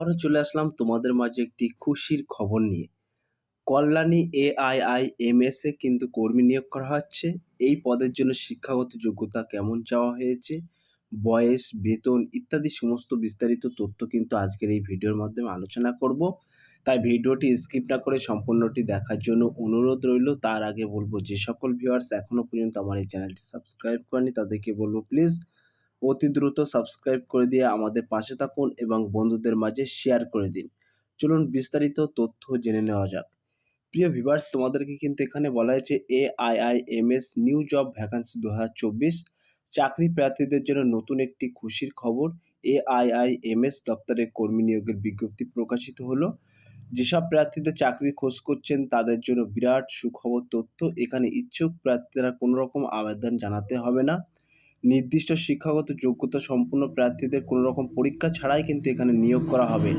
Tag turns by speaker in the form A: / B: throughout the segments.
A: আবারও চলে আসলাম তোমাদের মাঝে একটি খুশির খবর নিয়ে। কল্যাণী এআইআইএমএস কিন্তু কর্মী নিয়োগ করা হচ্ছে। এই পদের জন্য শিক্ষাগত যোগ্যতা কেমন চাওয়া হয়েছে? বয়স, বেতন ইত্যাদি সমস্ত বিস্তারিত তথ্য কিন্তু আজকের এই ভিডিওর মাধ্যমে আলোচনা করব। তাই ভিডিওটি স্কিপ না করে সম্পূর্ণটি দেখার জন্য অনুরোধ রইল। তার আগে বলব যে সকল ভিউয়ার্স এখনও পর্যন্ত আমার এই চ্যানেলটি সাবস্ক্রাইব করেনি তাদেরকে বলব প্লিজ অতি দ্রুত সাবস্ক্রাইব করে দিয়ে আমাদের পাশে থাকুন এবং বন্ধুদের মাঝে শেয়ার করে দিন। চলুন বিস্তারিত তথ্য জেনে নেওয়া যাক। প্রিয় ভিভার্স তোমাদেরকে কিন্তু এখানে বলা হয়েছে A I I M S new job vacancy দু হাজার চব্বিশ। চাকরি প্রার্থীদের জন্য নতুন একটি খুশির খবর। A I I M S দপ্তরে কর্মী নিয়োগের বিজ্ঞপ্তি প্রকাশিত হলো। যেসব প্রার্থীদের চাকরি খোঁজ করছেন, তাদের জন্য বিরাট সুখবর তথ্য। এখানে ইচ্ছুক প্রার্থীরা কোনো রকম আবেদন জানাতে হবে না। নির্দিষ্ট শিক্ষাগত যোগ্যতা সম্পূর্ণ প্রার্থীদের কোনো রকম পরীক্ষা ছাড়াই কিন্তু এখানে নিয়োগ করা হবে।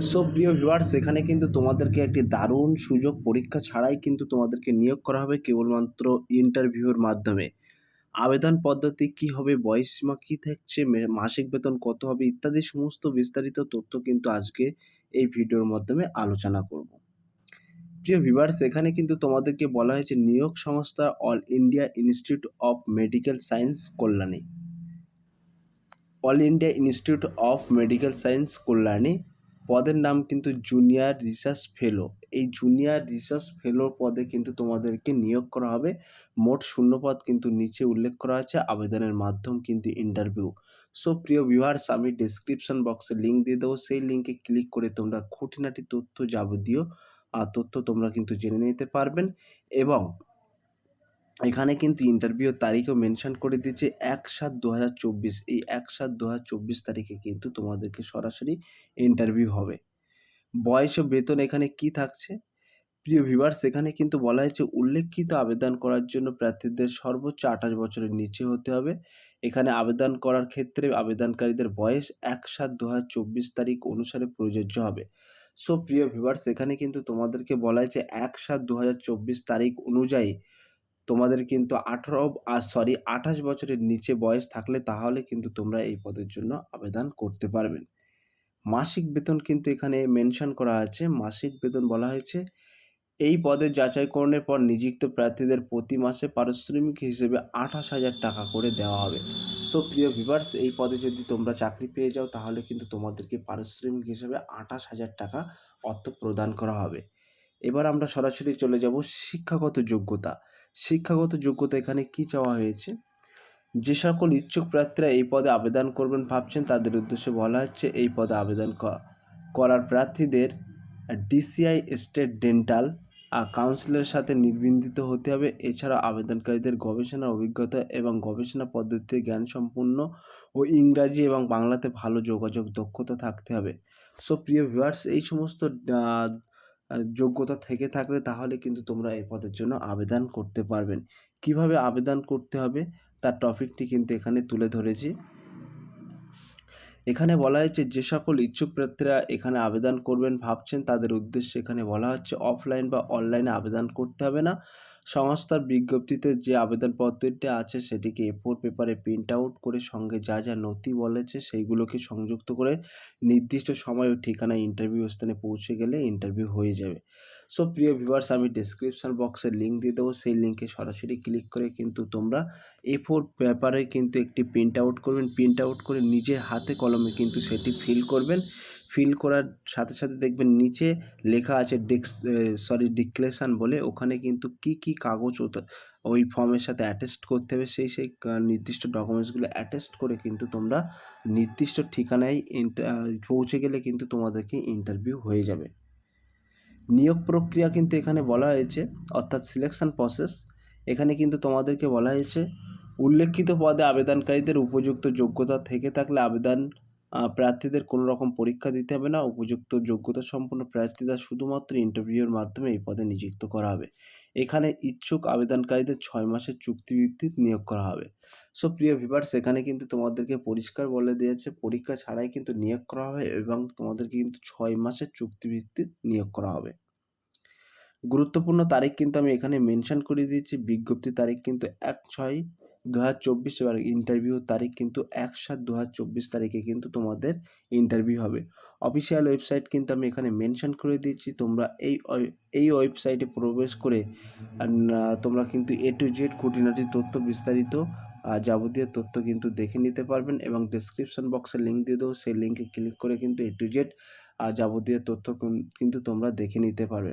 A: সো, প্রিয় ভিউয়ার্স, এখানে কিন্তু তোমাদেরকে একটি দারুণ সুযোগ পরীক্ষা ছাড়াই কিন্তু তোমাদেরকে নিয়োগ করা হবে কেবলমাত্র ইন্টারভিউর মাধ্যমে। আবেদন পদ্ধতি কি হবে বয়সীমা কী থাকছে মাসিক বেতন কত হবে ইত্যাদি সমস্ত বিস্তারিত তথ্য কিন্তু আজকে এই ভিডিওর মাধ্যমে আলোচনা করব। প্রিয় ভিভার্স এখানে কিন্তু তোমাদেরকে বলা হয়েছে নিয়োগ সংস্থা All India Institute of Medical Science Kalyani. All India Institute of Medical Science Kalyani, পদের নাম কিন্তু জুনিয়র রিসার্চ ফেলো। এই জুনিয়র রিসার্চ ফেলো পদে কিন্তু তোমাদেরকে নিয়োগ করা হবে। মোট শূন্য পদ কিন্তু নিচে উল্লেখ করা আছে, আবেদনের মাধ্যম কিন্তু ইন্টারভিউ। সো প্রিয় ভিউয়ার্স, আমি ডেসক্রিপশন বক্সে লিঙ্ক দিয়ে দেবো। সেই লিঙ্কে ক্লিক করে তোমরা খুঁটিনাটি তথ্য যাবতীয় তথ্য তোমরা কিন্তু জেনে নিতে পারবেন এবং এখানে কিন্তু ইন্টারভিউ তারিখও মেনশন করে দিয়েছে এক সাত দু এই এক সাত দু তারিখে কিন্তু তোমাদেরকে সরাসরি ইন্টারভিউ হবে। বয়স ও বেতন এখানে কি থাকছে? প্রিয় ভিভার্স এখানে কিন্তু বলা হয়েছে উল্লেখিত আবেদন করার জন্য প্রার্থীদের সর্বোচ্চ আঠাশ বছরের নিচে হতে হবে। এখানে আবেদন করার ক্ষেত্রে আবেদনকারীদের বয়স এক সাত দু তারিখ অনুসারে প্রযোজ্য হবে। সো প্রিয় ভিভার্স এখানে কিন্তু তোমাদেরকে বলা হয়েছে এক সাত দু তারিখ অনুযায়ী তোমাদের কিন্তু আঠারো সরি আঠাশ বছরের নিচে বয়স থাকলে তাহলে কিন্তু তোমরা এই পদের জন্য আবেদন করতে পারবেন মাসিক বেতন কিন্তু এখানে মেনশন করা আছে। মাসিক বেতন বলা হয়েছে এই পদের যাচাইকরণের পর নিযুক্ত প্রার্থীদের প্রতি মাসে পারিশ্রমিক হিসেবে আঠাশ হাজার টাকা করে দেওয়া হবে। সো প্রিয় ভিভার্স এই পদে যদি তোমরা চাকরি পেয়ে যাও, তাহলে কিন্তু তোমাদেরকে পারিশ্রমিক হিসেবে আঠাশ হাজার টাকা অর্থ প্রদান করা হবে। এবার আমরা সরাসরি চলে যাব শিক্ষাগত যোগ্যতা। শিক্ষাগত যোগ্যতা এখানে কি চাওয়া হয়েছে? যে সকল ইচ্ছুক প্রার্থীরা এই পদে আবেদন করবেন ভাবছেন, তাদের উদ্দেশ্যে বলা হচ্ছে, এই পদে আবেদন করার প্রার্থীদের ডিসিআই স্টেট ডেন্টাল কাউন্সিলের সাথে নির্বিন্দিত হতে হবে। এছাড়া আবেদনকারীদের গবেষণা অভিজ্ঞতা এবং গবেষণা পদ্ধতিতে জ্ঞান সম্পূর্ণ ও ইংরাজি এবং বাংলাতে ভালো যোগাযোগ দক্ষতা থাকতে হবে। সো প্রিয় ভিউয়ার্স এই সমস্ত যোগ্যতা থেকে থাকলে তাহলে কিন্তু তোমরা এই পদের জন্য আবেদন করতে পারবেন। কীভাবে আবেদন করতে হবে? তার টপিকটি কিন্তু এখানে তুলে ধরেছি। এখানে বলা হয়েছে, যে সকল ইচ্ছুক প্রার্থীরা এখানে আবেদন করবেন ভাবছেন, তাদের উদ্দেশ্যে এখানে বলা হচ্ছে, অফলাইন বা অনলাইনে আবেদন করতে হবে না। সংস্থার বিজ্ঞপ্তিতে যে আবেদনপত্রটি আছে, সেটিকে এ ফোর পেপারে প্রিন্ট আউট করে সঙ্গে যা যা নথি বলেছে, সেইগুলোকে সংযুক্ত করে নির্দিষ্ট সময় ও ঠিকানায় ইন্টারভিউ স্থানে পৌঁছে গেলে ইন্টারভিউ হয়ে যাবে। সো প্রিয় ভিভার্স আমি ডেসক্রিপশন বক্সে লিঙ্ক দিয়ে দেবো। সেই লিঙ্কে সরাসরি ক্লিক করে কিন্তু তোমরা এ ফোর পেপারে কিন্তু একটি প্রিন্ট আউট করবেন। প্রিন্ট আউট করে নিজের হাতে কলমে কিন্তু সেটি ফিল করবেন। ফিল করার সাথে সাথে দেখবেন নিচে লেখা আছে ডিক্স সরি ডিক্লেশন বলে। ওখানে কিন্তু কি কি কাগজ ওই ফর্মের সাথে অ্যাটেস্ট করতে হবে। সেই সেই নির্দিষ্ট ডকুমেন্টসগুলো অ্যাটেস্ট করে কিন্তু তোমরা নির্দিষ্ট ঠিকানায় পৌঁছে গেলে কিন্তু তোমাদেরকে ইন্টারভিউ হয়ে যাবে। নিয়োগ প্রক্রিয়া কিন্তু এখানে বলা হয়েছে, অর্থাৎ সিলেকশন প্রসেস এখানে কিন্তু তোমাদেরকে বলা হয়েছে, উল্লেখিত পদে আবেদনকারীদের উপযুক্ত যোগ্যতা থেকে থাকলে আবেদন প্রার্থীদের কোনো রকম পরীক্ষা দিতে হবে না। উপযুক্ত যোগ্যতা সম্পন্ন প্রার্থীরা শুধুমাত্র ইন্টারভিউর মাধ্যমে এই পদে নিযুক্ত করা হবে। এখানে ইচ্ছুক আবেদনকারীদের ছয় মাসের চুক্তিভিত্তিক নিয়োগ করা হবে। সো প্রিয় ভিভার্স এখানে কিন্তু তোমাদেরকে পরিষ্কার বলে দিয়েছে, পরীক্ষা ছাড়াই কিন্তু নিয়োগ করা হবে এবং তোমাদেরকে কিন্তু ছয় মাসের চুক্তিভিত্তিক নিয়োগ করা হবে। গুরুত্বপূর্ণ তারিখ কিন্তু আমি এখানে মেনশন করে দিয়েছি। বিজ্ঞপ্তি তারিখ কিন্তু এক ছয় দু হাজার চব্বিশ। এবার ইন্টারভিউ তারিখ কিন্তু এক সাত দু হাজার চব্বিশ তারিখে কিন্তু তোমাদের ইন্টারভিউ হবে। অফিসিয়াল ওয়েবসাইট কিন্তু আমি এখানে মেনশন করে দিয়েছি। তোমরা এই এই ওয়েবসাইটে প্রবেশ করে তোমরা কিন্তু এ টু জেড খুঁটিনাটি তথ্য বিস্তারিত যাবতীয় তথ্য কিন্তু দেখে নিতে পারবেন এবং ডেসক্রিপশন বক্সে লিঙ্ক দিয়ে দেবো। সেই লিঙ্কে ক্লিক করে কিন্তু এ টু জেড যাবতীয় তথ্য কিন্তু তোমরা দেখে নিতে পারবে।